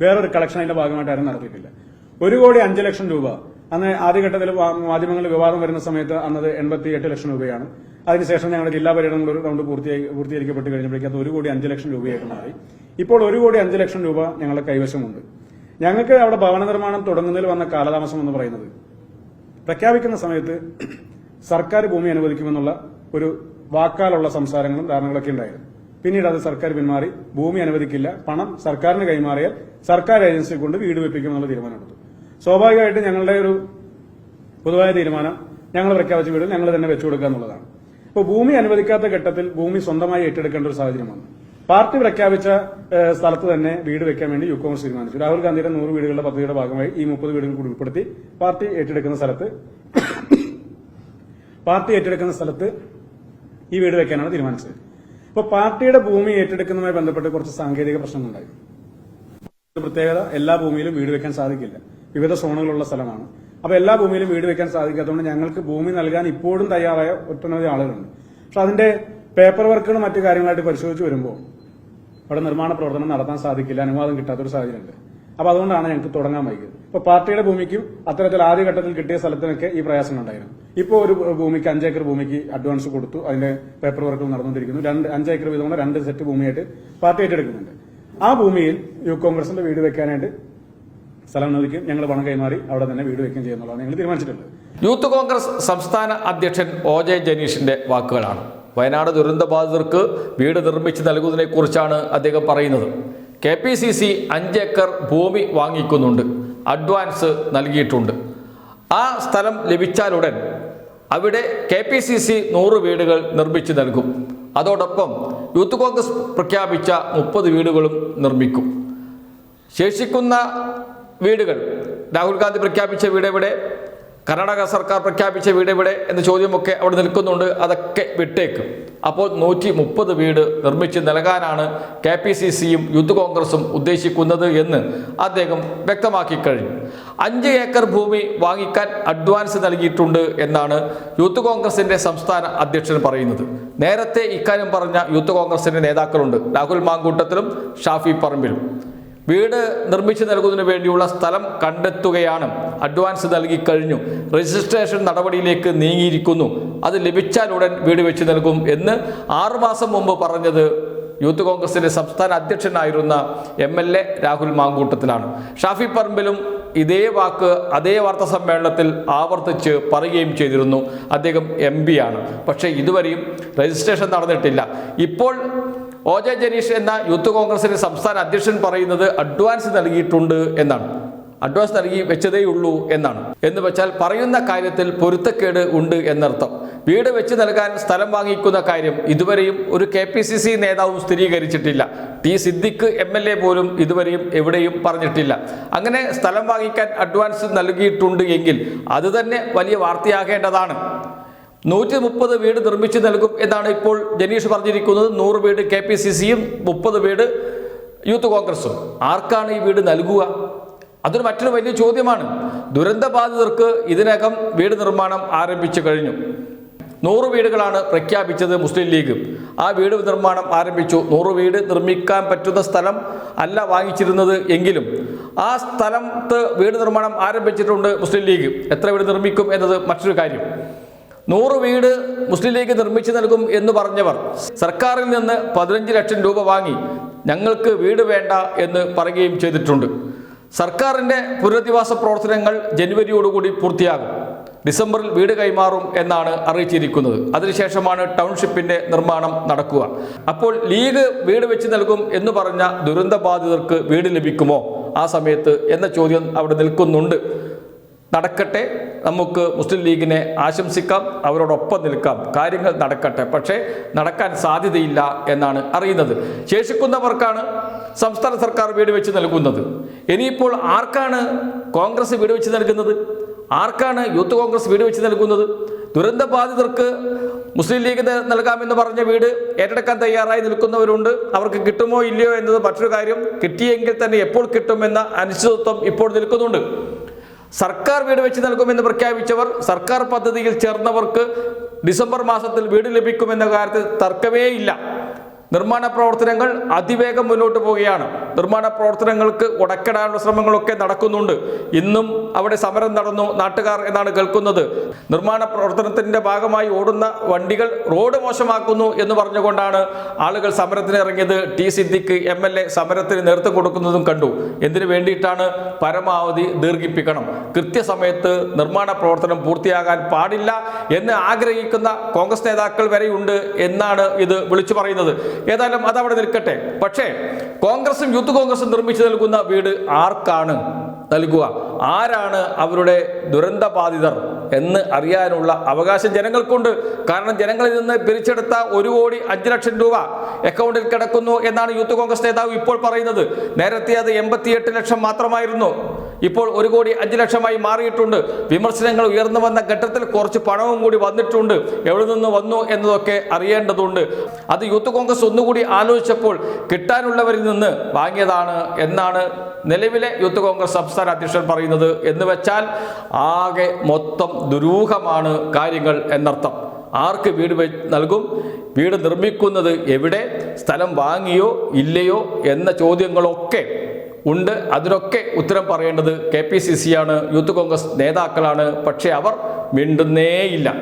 വേറൊരു കളക്ഷൻ അതിന്റെ ഭാഗമായിട്ട് ആരും നടത്തിയിട്ടില്ല. ഒരു കോടി അഞ്ച് ലക്ഷം രൂപ. അന്ന് ആദ്യഘട്ടത്തിൽ മാധ്യമങ്ങളിൽ വിവാദം വരുന്ന സമയത്ത് അന്നത് എൺപത്തി എട്ട് ലക്ഷം രൂപയാണ്. അതിനുശേഷം ഞങ്ങളുടെ ജില്ലാ പര്യടനങ്ങൾ ഒരു റൗണ്ട് പൂർത്തീകരിക്കപ്പെട്ട് കഴിഞ്ഞപ്പോഴേക്കും അത് ഒരു കോടി അഞ്ച് ലക്ഷം രൂപയായിട്ട് മാറി. ഇപ്പോൾ ഒരു കോടി അഞ്ച് ലക്ഷം രൂപ ഞങ്ങളുടെ കൈവശമുണ്ട്. ഞങ്ങൾക്ക് അവിടെ ഭവന നിർമ്മാണം തുടങ്ങുന്നതിൽ വന്ന കാലതാമസം എന്ന് പറയുന്നത് പ്രഖ്യാപിക്കുന്ന സമയത്ത് സർക്കാർ ഭൂമി അനുവദിക്കുമെന്നുള്ള ഒരു വാക്കാലുള്ള സംസാരങ്ങളും ധാരണകളൊക്കെ ഉണ്ടായിരുന്നു. പിന്നീട് അത് സർക്കാർ പിന്മാറി. ഭൂമി അനുവദിക്കില്ല. പണം സർക്കാരിന് കൈമാറിയാൽ സർക്കാർ ഏജൻസി കൊണ്ട് വീട് വെപ്പിക്കുമെന്നുള്ള തീരുമാനമെടുത്തു സ്വാഭാവികമായിട്ട് ഞങ്ങളുടെ ഒരു പൊതുവായ തീരുമാനം ഞങ്ങൾ പ്രഖ്യാപിച്ച വീട് ഞങ്ങൾ തന്നെ വെച്ചു കൊടുക്കുക എന്നുള്ളതാണ്. ഇപ്പോൾ ഭൂമി അനുവദിക്കാത്ത ഘട്ടത്തിൽ ഭൂമി സ്വന്തമായി ഏറ്റെടുക്കേണ്ട ഒരു സാഹചര്യമാണ് പാർട്ടി പ്രഖ്യാപിച്ച സ്ഥലത്ത് തന്നെ വീട് വെക്കാൻ വേണ്ടി യു കോൺഗ്രസ് തീരുമാനിച്ചു. രാഹുൽ ഗാന്ധിയുടെ നൂറ് വീടുകളുടെ പദ്ധതിയുടെ ഭാഗമായി ഈ മുപ്പത് വീടുകൾ കൂടി ഉൾപ്പെടുത്തി പാർട്ടി ഏറ്റെടുക്കുന്ന സ്ഥലത്ത് പാർട്ടി ഏറ്റെടുക്കുന്ന സ്ഥലത്ത് ഈ വീട് വെക്കാനാണ് തീരുമാനിച്ചത്. അപ്പോൾ പാർട്ടിയുടെ ഭൂമി ഏറ്റെടുക്കുന്നതുമായി ബന്ധപ്പെട്ട് കുറച്ച് സാങ്കേതിക പ്രശ്നങ്ങളുണ്ടായി. പ്രത്യേകത എല്ലാ ഭൂമിയിലും വീട് വെക്കാൻ സാധിക്കില്ല. വിവിധ സോണുകളുള്ള സ്ഥലമാണ്. അപ്പൊ എല്ലാ ഭൂമിയിലും വീട് വെക്കാൻ സാധിക്കാത്തതുകൊണ്ട് ഞങ്ങൾക്ക് ഭൂമി നൽകാൻ ഇപ്പോഴും തയ്യാറായ ഒട്ടനവധി ആളുകളുണ്ട്. പക്ഷെ അതിന്റെ പേപ്പർ വർക്കുകളും മറ്റു കാര്യങ്ങളായിട്ട് പരിശോധിച്ച് വരുമ്പോൾ അവിടെ നിർമ്മാണ പ്രവർത്തനം നടത്താൻ സാധിക്കില്ല അനുവാദം കിട്ടാത്തൊരു സാഹചര്യമുണ്ട്. അപ്പൊ അതുകൊണ്ടാണ് ഞങ്ങൾക്ക് തുടങ്ങാൻ വൈകിയത്. ഇപ്പൊ പാർട്ടിയുടെ ഭൂമിക്കും അത്തരത്തിൽ ആദ്യഘട്ടത്തിൽ കിട്ടിയ സ്ഥലത്തിനൊക്കെ ഈ പ്രയാസം ഉണ്ടായിരുന്നു. ഇപ്പോൾ ഒരു ഭൂമിക്ക് അഞ്ചേക്കർ ഭൂമിക്ക് അഡ്വാൻസ് കൊടുത്തു. അതിന്റെ പേപ്പർ വർക്ക് നടന്നുകൊണ്ടിരിക്കുന്നു. രണ്ട് അഞ്ചേക്കർ വീതമുള്ള രണ്ട് സെറ്റ് ഭൂമിയായിട്ട് പാർട്ടി ഏറ്റെടുക്കുന്നുണ്ട്. ആ ഭൂമിയിൽ യൂത്ത് കോൺഗ്രസിന്റെ വീട് വെക്കാനായിട്ട് സ്ഥലം അനുവദിക്കും ഞങ്ങൾ പണം കൈമാറി അവിടെ തന്നെ വീട് വെക്കുകയും ചെയ്യുന്നുള്ളതാണ് ഞങ്ങൾ തീരുമാനിച്ചിട്ടുള്ളത്. യൂത്ത് കോൺഗ്രസ് സംസ്ഥാന അധ്യക്ഷൻ ഒ ജെ ജനീഷിന്റെ വാക്കുകളാണ്. വയനാട് ദുരന്തബാധിതർക്ക് വീട് നിർമ്മിച്ച് നൽകുന്നതിനെക്കുറിച്ചാണ് അദ്ദേഹം പറയുന്നത്. കെ പി സി സി അഞ്ചേക്കർ ഭൂമി വാങ്ങിക്കുന്നുണ്ട്. അഡ്വാൻസ് നൽകിയിട്ടുണ്ട്. ആ സ്ഥലം ലഭിച്ചാലുടൻ അവിടെ കെ പി സി സി നൂറ് വീടുകൾ നിർമ്മിച്ചു നൽകും. അതോടൊപ്പം യൂത്ത് കോൺഗ്രസ് പ്രഖ്യാപിച്ച മുപ്പത് വീടുകളും നിർമ്മിക്കും. ശേഷിക്കുന്ന വീടുകൾ രാഹുൽ ഗാന്ധി പ്രഖ്യാപിച്ച വീട് എവിടെ കർണാടക സർക്കാർ പ്രഖ്യാപിച്ച വീട് എവിടെ എന്ന ചോദ്യമൊക്കെ അവിടെ നിൽക്കുന്നുണ്ട്. അതൊക്കെ വിട്ടേക്കും. അപ്പോൾ നൂറ്റി മുപ്പത് വീട് നിർമ്മിച്ച് നൽകാനാണ് കെ പി സി സിയും യൂത്ത് കോൺഗ്രസും ഉദ്ദേശിക്കുന്നത് എന്ന് അദ്ദേഹം വ്യക്തമാക്കി കഴിഞ്ഞു. അഞ്ച് ഏക്കർ ഭൂമി വാങ്ങിക്കാൻ അഡ്വാൻസ് നൽകിയിട്ടുണ്ട് എന്നാണ് യൂത്ത് കോൺഗ്രസിന്റെ സംസ്ഥാന അധ്യക്ഷൻ പറയുന്നത്. നേരത്തെ ഇക്കാര്യം പറഞ്ഞ യൂത്ത് കോൺഗ്രസിന്റെ നേതാക്കളുണ്ട്. രാഹുൽ മാങ്കൂട്ടത്തിലും ഷാഫി പറമ്പിലും. വീട് നിർമ്മിച്ചു നൽകുന്നതിന് വേണ്ടിയുള്ള സ്ഥലം കണ്ടെത്തുകയാണ്. അഡ്വാൻസ് നൽകി കഴിഞ്ഞു. രജിസ്ട്രേഷൻ നടപടിയിലേക്ക് നീങ്ങിയിരിക്കുന്നു. അത് ലഭിച്ചാൽ ഉടൻ വീട് വെച്ച് നൽകും എന്ന് ആറുമാസം മുമ്പ് പറഞ്ഞത് യൂത്ത് കോൺഗ്രസിന്റെ സംസ്ഥാന അധ്യക്ഷനായിരുന്ന എം എൽ എ രാഹുൽ മാങ്കൂട്ടത്തിലാണ്. ഷാഫി പറമ്പിലും ഇതേ വാക്ക് അതേ വാർത്താ സമ്മേളനത്തിൽ ആവർത്തിച്ച് പറയുകയും ചെയ്തിരുന്നു. അദ്ദേഹം എം ആണ്. പക്ഷേ ഇതുവരെയും രജിസ്ട്രേഷൻ നടന്നിട്ടില്ല. ഇപ്പോൾ ഒ ജെ ജനീഷ് എന്ന യൂത്ത് കോൺഗ്രസിന്റെ സംസ്ഥാന അധ്യക്ഷൻ പറയുന്നത് അഡ്വാൻസ് നൽകിയിട്ടുണ്ട് എന്നാണ്. അഡ്വാൻസ് നൽകി വെച്ചതേ ഉള്ളൂ എന്നാണ്. എന്ന് വെച്ചാൽ പറയുന്ന കാര്യത്തിൽ പൊരുത്തക്കേട് ഉണ്ട് എന്നർത്ഥം. വീട് വെച്ച് നൽകാൻ സ്ഥലം വാങ്ങിക്കുന്ന കാര്യം ഇതുവരെയും ഒരു കെ പി സി സി നേതാവും സ്ഥിരീകരിച്ചിട്ടില്ല. T Siddique M L A പോലും ഇതുവരെയും എവിടെയും പറഞ്ഞിട്ടില്ല. അങ്ങനെ സ്ഥലം വാങ്ങിക്കാൻ അഡ്വാൻസ് നൽകിയിട്ടുണ്ട് എങ്കിൽ അത് തന്നെ വലിയ വാർത്തയാകേണ്ടതാണ്. നൂറ്റി മുപ്പത് വീട് നിർമ്മിച്ചു നൽകും എന്നാണ് ഇപ്പോൾ ജനീഷ് പറഞ്ഞിരിക്കുന്നത്. നൂറ് വീട് കെ പി സി സിയും മുപ്പത് വീട് യൂത്ത് കോൺഗ്രസും. ആർക്കാണ് ഈ വീട് നൽകുക? അതൊരു മറ്റൊരു വലിയ ചോദ്യമാണ്. ദുരന്തബാധിതർക്ക് ഇതിനകം വീട് നിർമ്മാണം ആരംഭിച്ചു കഴിഞ്ഞു. നൂറ് വീടുകളാണ് പ്രഖ്യാപിച്ചത് മുസ്ലിം ലീഗ്. ആ വീട് നിർമ്മാണം ആരംഭിച്ചു. നൂറ് വീട് നിർമ്മിക്കാൻ പറ്റുന്ന സ്ഥലം അല്ല വാങ്ങിച്ചിരുന്നത് എങ്കിലും ആ സ്ഥലത്ത് വീട് നിർമ്മാണം ആരംഭിച്ചിട്ടുണ്ട് മുസ്ലിം ലീഗ്. എത്ര വീട് നിർമ്മിക്കും എന്നത് മറ്റൊരു കാര്യം. നൂറ് വീട് മുസ്ലിം ലീഗ് നിർമ്മിച്ചു നൽകും എന്ന് പറഞ്ഞവർ സർക്കാരിൽ നിന്ന് പതിനഞ്ച് ലക്ഷം രൂപ വാങ്ങി ഞങ്ങൾക്ക് വീട് വേണ്ട എന്ന് പറയുകയും ചെയ്തിട്ടുണ്ട്. സർക്കാരിന്റെ പുനരധിവാസ പ്രവർത്തനങ്ങൾ ജനുവരിയോടുകൂടി പൂർത്തിയാകും. ഡിസംബറിൽ വീട് കൈമാറും എന്നാണ് അറിയിച്ചിരിക്കുന്നത്. അതിനുശേഷമാണ് ടൗൺഷിപ്പിന്റെ നിർമ്മാണം നടക്കുക. അപ്പോൾ ലീഗ് വീട് വെച്ച് നൽകും എന്ന് പറഞ്ഞ ദുരന്തബാധിതർക്ക് വീട് ലഭിക്കുമോ ആ സമയത്ത് എന്ന ചോദ്യം അവിടെ നിൽക്കുന്നുണ്ട്. നടക്കട്ടെ. നമുക്ക് മുസ്ലിം ലീഗിനെ ആശംസിക്കാം അവരോടൊപ്പം നിൽക്കാം. കാര്യങ്ങൾ നടക്കട്ടെ. പക്ഷേ നടക്കാൻ സാധ്യതയില്ല എന്നാണ് അറിയുന്നത്. ശേഷിക്കുന്നവർക്കാണ് സംസ്ഥാന സർക്കാർ വീട് വെച്ച് നൽകുന്നത്. ഇനിയിപ്പോൾ ആർക്കാണ് കോൺഗ്രസ് വീട് വെച്ച് നൽകുന്നത്? ആർക്കാണ് യൂത്ത് കോൺഗ്രസ് വീട് വെച്ച് നൽകുന്നത്? ദുരന്ത ബാധിതർക്ക് മുസ്ലിം ലീഗ് നൽകാമെന്ന് പറഞ്ഞ വീട് ഏറ്റെടുക്കാൻ തയ്യാറായി നിൽക്കുന്നവരുണ്ട്. അവർക്ക് കിട്ടുമോ ഇല്ലയോ എന്നത് മറ്റൊരു കാര്യം. കിട്ടിയെങ്കിൽ തന്നെ എപ്പോൾ കിട്ടുമെന്ന അനിശ്ചിതത്വം ഇപ്പോൾ നിൽക്കുന്നുണ്ട്. സർക്കാർ വീട് വെച്ച് നൽകുമെന്ന് പ്രഖ്യാപിച്ചവർ സർക്കാർ പദ്ധതിയിൽ ചേർന്നവർക്ക് ഡിസംബർ മാസത്തിൽ വീട് ലഭിക്കുമെന്ന കാര്യത്തിൽ തർക്കമേ ഇല്ല നിർമ്മാണ പ്രവർത്തനങ്ങൾ അതിവേഗം മുന്നോട്ട് പോവുകയാണ്. നിർമ്മാണ പ്രവർത്തനങ്ങൾക്ക് ഉടക്കിടാനുള്ള ശ്രമങ്ങളൊക്കെ നടക്കുന്നുണ്ട്. ഇന്നും അവിടെ സമരം നടന്നു നാട്ടുകാർ എന്നാണ് കേൾക്കുന്നത്. നിർമ്മാണ പ്രവർത്തനത്തിന്റെ ഭാഗമായി ഓടുന്ന വണ്ടികൾ റോഡ് മോശമാക്കുന്നു എന്ന് പറഞ്ഞുകൊണ്ടാണ് ആളുകൾ സമരത്തിന് ഇറങ്ങിയത്. T Siddique M L A സമരത്തിന് നേതൃത്വം കൊടുക്കുന്നതും കണ്ടു. എന്തിനു വേണ്ടിയിട്ടാണ് പരമാവധി ദീർഘിപ്പിക്കണം? കൃത്യസമയത്ത് നിർമ്മാണ പ്രവർത്തനം പൂർത്തിയാകാൻ പാടില്ല എന്ന് ആഗ്രഹിക്കുന്ന കോൺഗ്രസ് നേതാക്കൾ വരെയുണ്ട് എന്നാണ് ഇത് വിളിച്ചു പറയുന്നത്. ഏതായാലും അതവിടെ നിൽക്കട്ടെ. പക്ഷേ കോൺഗ്രസും യൂത്ത് കോൺഗ്രസും നിർമ്മിച്ചു നൽകുന്ന വീട് ആർക്കാണ് നൽകുക? ആരാണ് അവരുടെ ദുരന്ത ബാധിതർ എന്ന് അറിയാനുള്ള അവകാശം ജനങ്ങൾക്കുണ്ട്. കാരണം ജനങ്ങളിൽ നിന്ന് പിരിച്ചെടുത്ത ഒരു കോടി അഞ്ച് ലക്ഷം രൂപ അക്കൗണ്ടിൽ കിടക്കുന്നു എന്നാണ് യൂത്ത് കോൺഗ്രസ് നേതാവ് ഇപ്പോൾ പറയുന്നത്. നേരത്തെ അത് എൺപത്തിയെട്ട് ലക്ഷം മാത്രമായിരുന്നു. ഇപ്പോൾ ഒരു കോടി അഞ്ച് ലക്ഷമായി മാറിയിട്ടുണ്ട്. വിമർശനങ്ങൾ ഉയർന്നു വന്ന ഘട്ടത്തിൽ കുറച്ച് പണവും കൂടി വന്നിട്ടുണ്ട്. എവിടെ നിന്ന് വന്നു എന്നതൊക്കെ അറിയേണ്ടതുണ്ട്. അത് യൂത്ത് കോൺഗ്രസ് ഒന്നുകൂടി ആലോചിച്ചപ്പോൾ കിട്ടാനുള്ളവരിൽ നിന്ന് വാങ്ങിയതാണ് എന്നാണ് നിലവിലെ യൂത്ത് കോൺഗ്രസ് സംസ്ഥാന അധ്യക്ഷൻ പറയുന്നത്. എന്ന് വെച്ചാൽ ആകെ മൊത്തം ദുരൂഹമാണ് കാര്യങ്ങൾ എന്നർത്ഥം. ആർക്ക് വീട് നൽകും? വീട് നിർമ്മിക്കുന്നത് എവിടെ? സ്ഥലം വാങ്ങിയോ ഇല്ലയോ? എന്ന ചോദ്യങ്ങളൊക്കെ ഉണ്ട്. അതിനൊക്കെ ഉത്തരം പറയേണ്ടത് കെ പി സി സി ആണ്. യൂത്ത് കോൺഗ്രസ് നേതാക്കളാണ്. പക്ഷേ അവർ മിണ്ടുന്നേയില്ല.